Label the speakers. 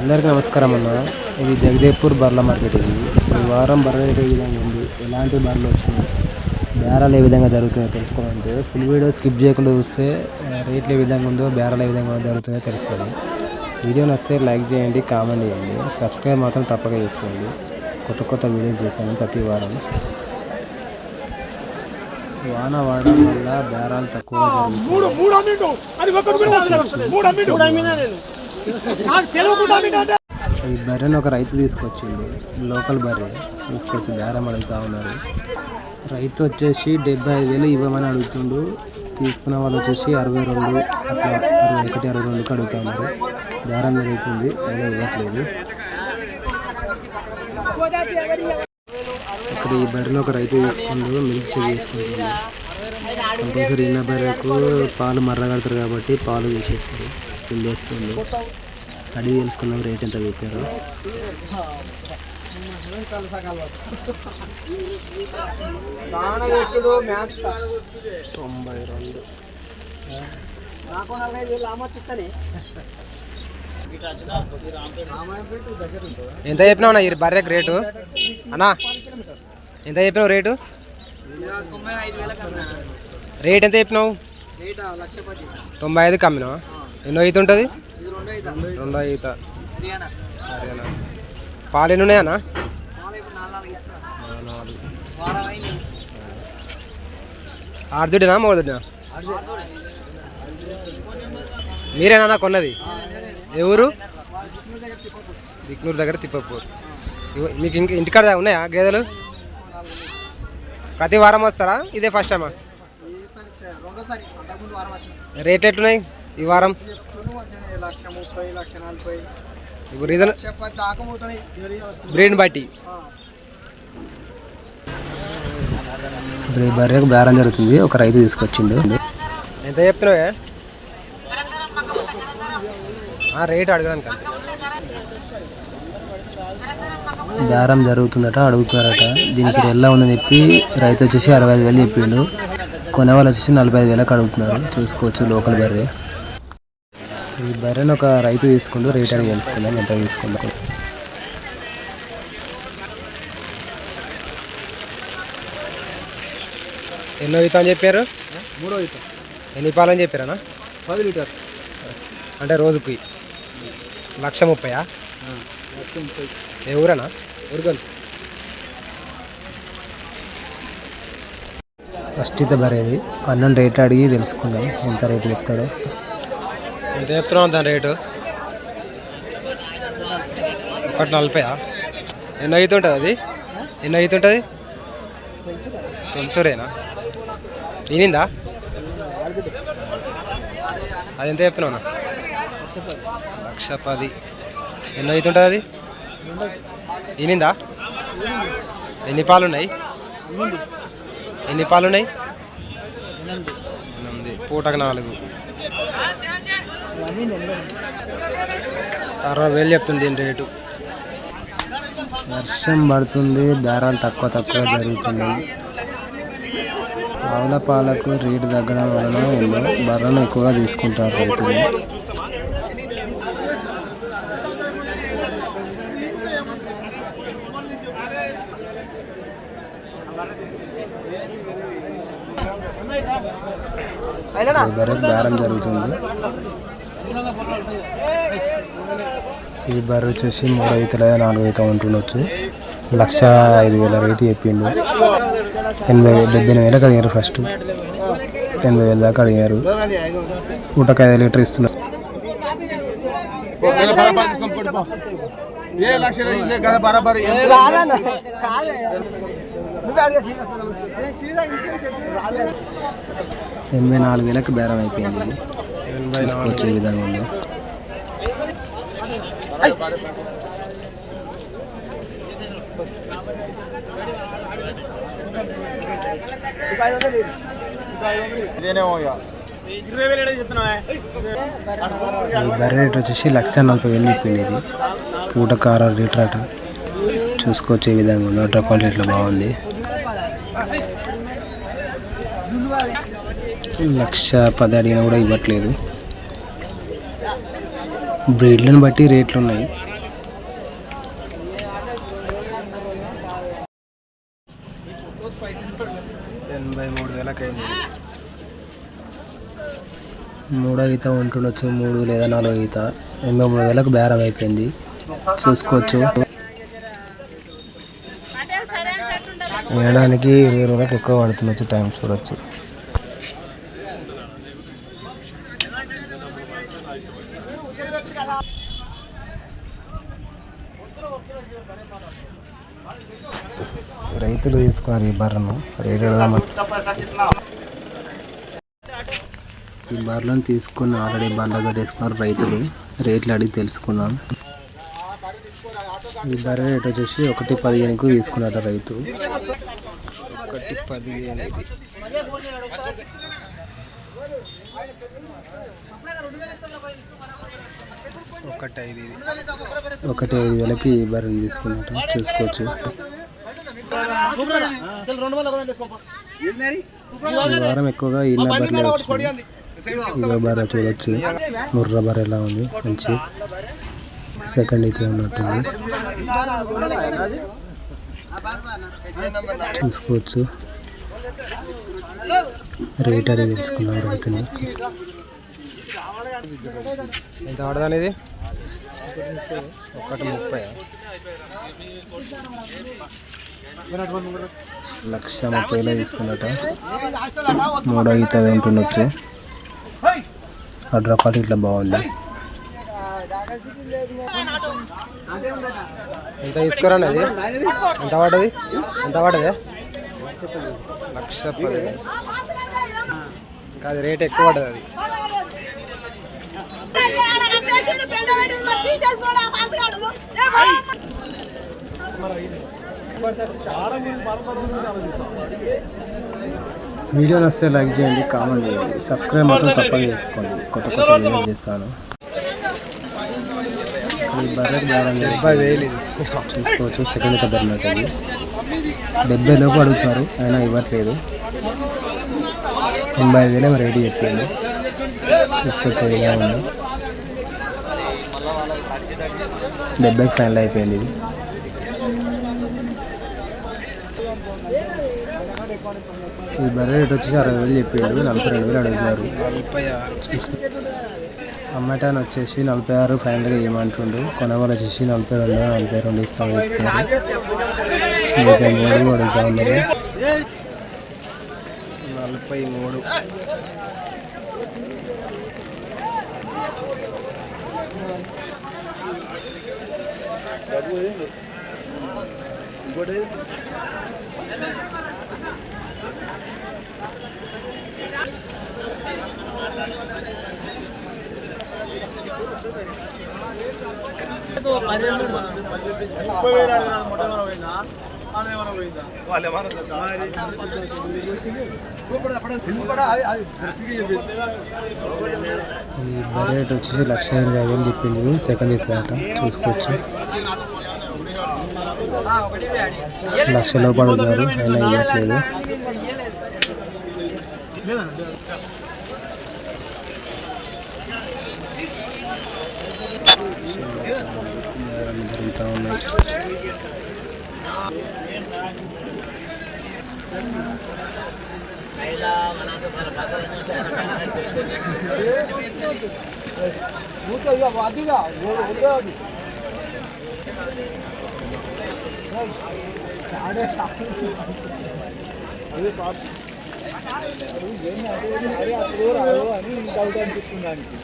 Speaker 1: అందరికీ నమస్కారం అన్న. ఇది జగదేవ్పూర్ బర్ల మార్కెట్ ఇది. ఈ వారం బర్రె రేట్ ఏ విధంగా ఉంది? ఎలాంటి బర్రెలు వచ్చినాయి? బేరాలు ఏ విధంగా జరుగుతున్నాయో తెలుసుకోవాలంటే ఫుల్ వీడియో స్కిప్ చేయకుండా చూస్తే రేట్లు ఏ విధంగా ఉందో బేరాలు ఏ విధంగా జరుగుతుందో తెలుస్తుంది. వీడియో నచ్చితే లైక్ చేయండి కామెంట్ చేయండి. సబ్స్క్రైబ్ మాత్రం తప్పక చేసుకోండి. కొత్త కొత్త వీడియోస్ చేస్తాను ప్రతి వారం. వాన వాడడం వల్ల బేరాలు జరుగుతాయి ఈ బర్రెను ఒక రైతు తీసుకొచ్చింది లోకల్ బర్రె. తీసుకొచ్చి బేరం అడుగుతా ఉన్నారు. రైతు వచ్చేసి డెబ్బై ఐదు వేలు ఇవ్వమని అడుగుతుండు. తీసుకున్న వాళ్ళు వచ్చేసి అరవై రెండు అట్లా అరవై ఒకటి అరవై రెండుకి అడుగుతా ఉన్నారు. బేరం జరుగుతుంది. అయినా ఇవ్వట్లేదు. ఇక్కడ ఈ బర్రెను ఒక రైతు తీసుకుంటూ మిల్క్ చెక్ చేసుకుంటుంది కంపల్సరీ ఇన్న బర్రెకు పాలు మర్రగడతారు కాబట్టి పాలు తీసేస్తారు. పిండేస్తుంది అడిగి తెలుసుకున్నాం రేట్ ఎంత పెట్టారు? తొంభై రెండు. ఎంత చెప్పినావు అన్న ఈ బర్రెకి రేటు? అన్నా ఎంత చెప్పినావు రేటు? రేట్ ఎంత చెప్పినావు? తొంభై ఐదు కమ్మినావా ఎన్నో ఈత ఉంటుంది? రెండో ఈత. హర్యానా. పాలు ఎన్ని ఉన్నాయన్నా? నాలుగు. మోదుడినా? మీరేనా కొన్నది? ఏ ఊరు? దిక్నూరు దగ్గర తిప్పపూర్. మీకు ఇంక ఇంటికాడ ఉన్నాయా గేదెలు? ప్రతి వారం వస్తారా? ఇదే ఫస్ట్ టైమా? రేట్లు ఎట్లున్నాయి? ఈ వారం
Speaker 2: లక్ష ముప్పై లక్ష నలభై
Speaker 1: ఇప్పుడు రీజన్ బ్రీడ్ని బట్టి. బర్రెకు బేరం జరుగుతుంది. ఒక రైతు తీసుకొచ్చిండు. ఎంత చెప్తున్నావే? రేట్ అడగడానికి? అంతే బేరం జరుగుతుందట అడుగుతున్నారట. దీనికి ఎలా ఉందని చెప్పి రైతు వచ్చేసి అరవై ఐదు వేలు చెప్పిండు. కొనే వాళ్ళు వచ్చేసి నలభై ఐదు వేలకు అడుగుతున్నారు. చూసుకోవచ్చు లోకల్ బర్రె. ఈ బర్రెని ఒక రైతు తీసుకుంటూ రేట్ అడిగి తెలుసుకుందాం ఎంత తీసుకుందాం ఎన్నో అని చెప్పారు?
Speaker 2: మూడో ఈత
Speaker 1: ఎన్ని పాలని చెప్పారనా?
Speaker 2: పది లీటర్.
Speaker 1: అంటే రోజుకి లక్ష ముప్పయా?
Speaker 2: లక్ష ముప్పై.
Speaker 1: ఏ ఊరనా?
Speaker 2: ఉరగలు
Speaker 1: ఫస్ట్ ఈత బరేది అన్నం రేట్ అడిగి తెలుసుకుందాం ఎంత రేటు చెప్తాడో. ఎంత చెప్తున్నావు దాని రేటు? ఒకటి నలభైయా? ఎన్ని అవుతుంటుంది అది? ఎన్ని అవుతుంటుంది? తెలుసురేనా? ఈనిందా? అది ఎంత చెప్తున్నావు లక్ష పది. ఎన్ని అవుతుంటుంది అది? ఈనిందా? ఎన్ని పాలు ఉన్నాయి ఎన్ని పాలు ఉన్నాయి ఎనిమిది. పూటకు నాలుగు. అరవై వేలు చెప్తుంది దీని రేటు. వర్షం పడుతుంది బేరాలు తక్కువ తక్కువ జరుగుతున్నాయి. ఆవుల పాలకు రేటు తగ్గడం వలన బర్రెను ఎక్కువగా తీసుకుంటారు రైతులు. ఈ బర్రెకు బేరం జరుగుతుంది. ఈ బర్రె వచ్చేసి మూడు అవుతులే నాలుగు అవుతా ఉంటుండొచ్చు లక్ష ఐదు వేల రేటు చెప్పిండు. ఎనభై డెబ్బై ఎనిమిది వేలకు అడిగారు ఫస్ట్ ఎనభై వేల దాకా అడిగారు. పూటకు ఐదు లీటర్ ఇస్తున్నారు ఎనభై నాలుగు వేలకు బేరం అయిపోయింది. చూసుకోవచ్చు ఈ విధంగా ఉంది?
Speaker 2: ఇదేనేమో ఇక
Speaker 1: ఈ బర్రె రేట్ వచ్చేసి లక్ష నలభై వేలు చెప్పింది ఆరు లీటర్ అట. చూసుకోవచ్చు ఈ విధంగా ఉంది? వాటర్ క్వాలిటీ బాగుంది. లక్ష పది అడిగినా కూడా ఇవ్వట్లేదు. బ్రీడ్లను బట్టి రేట్లు ఉన్నాయి ఎనభై మూడు వేలకైంది మూడో ఈత ఉంటుండొచ్చు మూడు లేదా నాలుగో ఈత ఎనభై మూడు వేలకు బేరం అయిపోయింది. చూసుకోవచ్చు. వేయడానికి ఇరవై రోజులకు ఎక్కువ పడుతుండొచ్చు టైం చూడొచ్చు. రైతులు తీసుకున్నారు ఈ బర్రెను రేట్ ఈ బర్రెలను తీసుకుని ఆల్రెడీ బండగా కట్టేసుకున్నారు రైతులు రేట్లు అడిగి తెలుసుకున్నాం. ఈ బర్రె రేట్ వచ్చేసి ఒకటి పదిహేనుకు తీసుకున్నారట రైతు. ఒకటి పదిహేను. ఒకటి ఐదు. ఒకటి ఐదు వేలకి ఈ బర్రెని తీసుకున్నట్టు చూసుకోవచ్చు. ఈ వారం ఎక్కువగా ఈ బర్రెలే వచ్చినాయి ఇదో బర్రె చూడొచ్చు ముర్ర బర్రె ఎలా ఉంది మంచి. సెకండ్ అయితే ఉన్నట్టుంది. చూసుకోవచ్చు. రేట్ అనేది తెలుసుకున్నాం రైతుని ఎంత పడదాని ఒకటి ముప్పై. లక్ష ముప్పై వేలు తీసుకున్నట మూడో ఈత ఉంటుండొచ్చు అడ్ర పాటు ఇట్లా బాగుంది. ఎంత తీసుకురండి అది ఎంత పడ్డది? ఎంత పడ్డది? లక్ష ఇంకా అది రేట్ ఎక్కువ పడ్డది అది. వీడియో నచ్చితే లైక్ చేయండి కామెంట్ చేయండి. సబ్స్క్రైబ్ మాత్రం తప్పని చేసుకోండి. కొత్త కొత్త వీడియో చేస్తాను. డెబ్బై వేలు చూసుకోవచ్చు సెకండ్ అయితే బర్రె అది డెబ్బై లోపు అడుగుతారు అయినా ఇవ్వట్లేదు. తొంభై ఐదు వేలే మరి రెడీ చెప్పాను చూసుకోవచ్చు ఇలా ఉంది. డెబ్బైకి ఫైనల్ అయిపోయింది ఇది. ఈ బర్రె రేట్ వచ్చేసి అరవై వేలు చెప్పాడు నలభై రెండు వేలు అడుగుతున్నారు అమ్మటాన్ వచ్చేసి నలభై ఆరు ఫైనల్గా ఏమంటుండు కొనవాళ్ళు వచ్చేసి నలభై రెండు నలభై రెండు ఇస్తామని చెప్తున్నారు నలభై మూడు అడుగుతా ఉన్నారు నలభై మూడు. ఈ బర్రె రేట్ వచ్చేసి లక్ష ఎనభై వేలు చెప్పింది. సెకండ్ ఇయర్ ఆట చూసుకోవచ్చు. లక్షలో పడుతున్నారు అయినా ఇవ్వట్లేదు జరుగుతూ అదిగా
Speaker 2: అదే పాప ఏం అదే అప్పుడు రావు అని ఇంకా అవుతా అనిపిస్తుంది దానికి